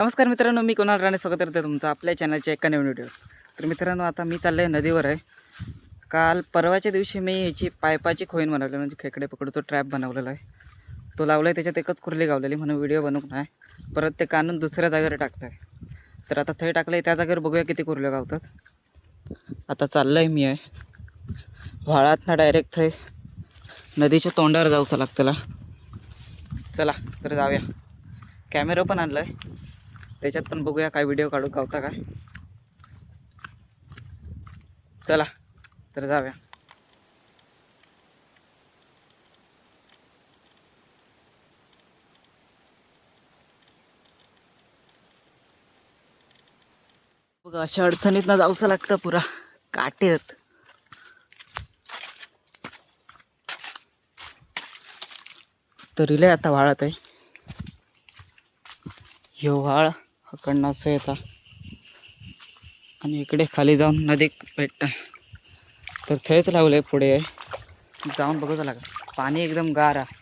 नमस्कार मित्रांनो मी कुणाल राणे. स्वागत करते तुमचं आपल्या चॅनलच्या एका नवीन व्हिडिओ तर मित्रांनो आता मी चाललो आहे नदीवर आहे. काल परवाच्या दिवशी मी ह्याची पायपाची खोईन बनवली म्हणजे खेकडे पकडूचा ट्रॅप बनवलेला आहे. तो लावला आहे त्याच्यात एकच कुर्ली गावलेली म्हणून व्हिडिओ बनवू नाही. परत ते कानून दुसऱ्या जागेवर टाकलं आहे तर आता थंय टाकलं आहे त्या जागेवर बघूया किती कुर्ले गावतात. आता चाललं आहे मी आहे. व्हाळात ना डायरेक्ट थंय नदीच्या तोंडावर जाऊचं लागतं चला तर जाऊया. कॅमेरा पण आणला आहे त्याच्यात पण बघूया काय व्हिडिओ काढू गावता काय चला तर जाऊया. बघा अशा अडचणीतनं जाऊचं लागतं पुरा. काटेत. आहेत तरीले आता वाळत आहे. ह्यो वाळ. हकडनं असं येता आणि इकडे खाली जाऊन नदीक भेटतं तर थंयच लावलं आहे पुढे. जाऊन बघायचं लागा पाणी एकदम गार आहे.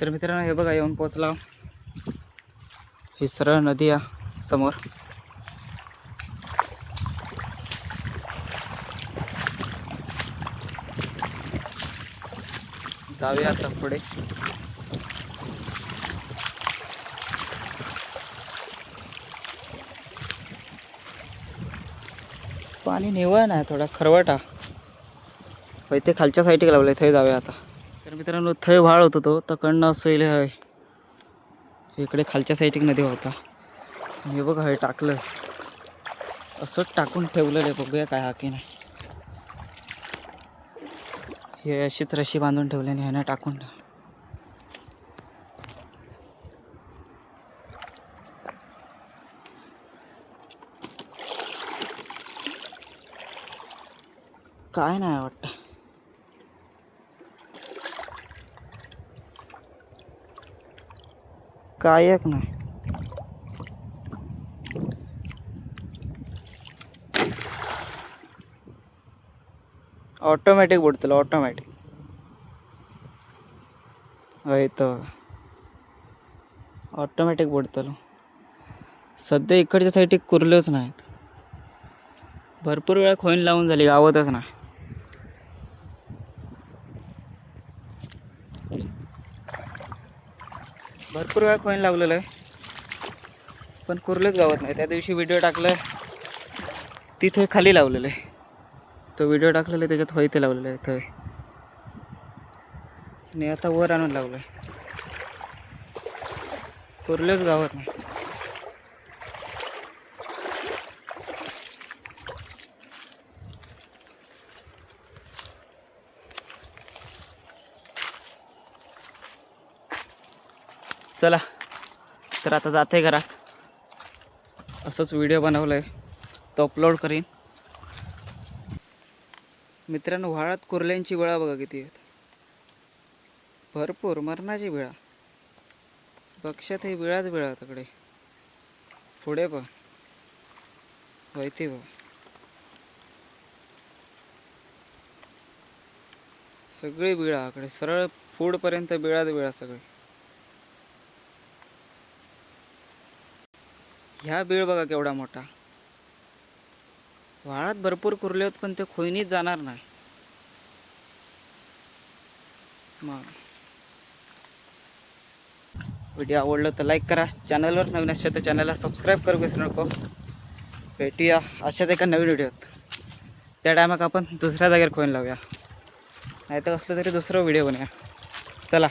तर मित्रांनो हे बघा येऊन पोचला ही सरळ नदी आहे समोर. जाऊया आता पुढे. पाणी निवळ नाही थोडा खरवटा. होय ते खालच्या साईडला लावलं थंय जाऊया आता. तर मित्रांनो थंय व्हाळ होतो तो तकडनं सोयले हय. इकडे खालच्या साईडिक नदी होता. हे बघा हे टाकलं असंच टाकून ठेवलेलं आहे. बघूया काय हा की नाही. हे अशीच रशी बांधून ठेवल्याने ह्यानं टाकून काय नाही वाटतं. काय एक नाही. ऑटोमॅटिक बुडतलं ऑटोमॅटिक हय तर ऑटोमॅटिक बुडतलो सध्या इकडच्या साईड कुरलेच नाहीत. भरपूर वेळा खोईन लावून झाली गावतच नाही. भरपूर वेळा कॉईन लावलेलं आहे. पण कुर्लेच गावत नाही. त्या दिवशी व्हिडिओ टाकलाय तिथे खाली लावलेलं आहे. तो व्हिडिओ टाकलेला आहे त्याच्यात होय ते लावलेलं आहे थंय आणि आता वर आणून लावलं आहे कुर्लेच गावत नाही. चला तर आता जाते घरात. असंच व्हिडिओ बनवलं आहे तो अपलोड करीन. मित्रांनो व्हाळात कुर्ल्यांची वेळा बघा किती आहेत. भरपूर मरणाची वेळा. पक्षात हे वेळाच वेळा तिकडे पुढे पण वैते बघ. सगळी बिळा आकडे सरळ फूडपर्यंत बिळाच बिळा सगळे. ह्या बीळ बघा केवढा मोठा. वाळात भरपूर कुरले होत पण ते खोईनीच जाणार नाही. मग. व्हिडिओ आवडलं तर लाईक करा. चॅनलवर नवीन असेल तर चॅनलला सबस्क्राईब करू विसरू नको. भेटूया अशाच एका नवीन व्हिडिओत. त्या टायमाक आपण दुसऱ्या जागेवर खोईन लावूया. नाही तर असलं तरी दुसरं व्हिडिओ बनवूया. चला.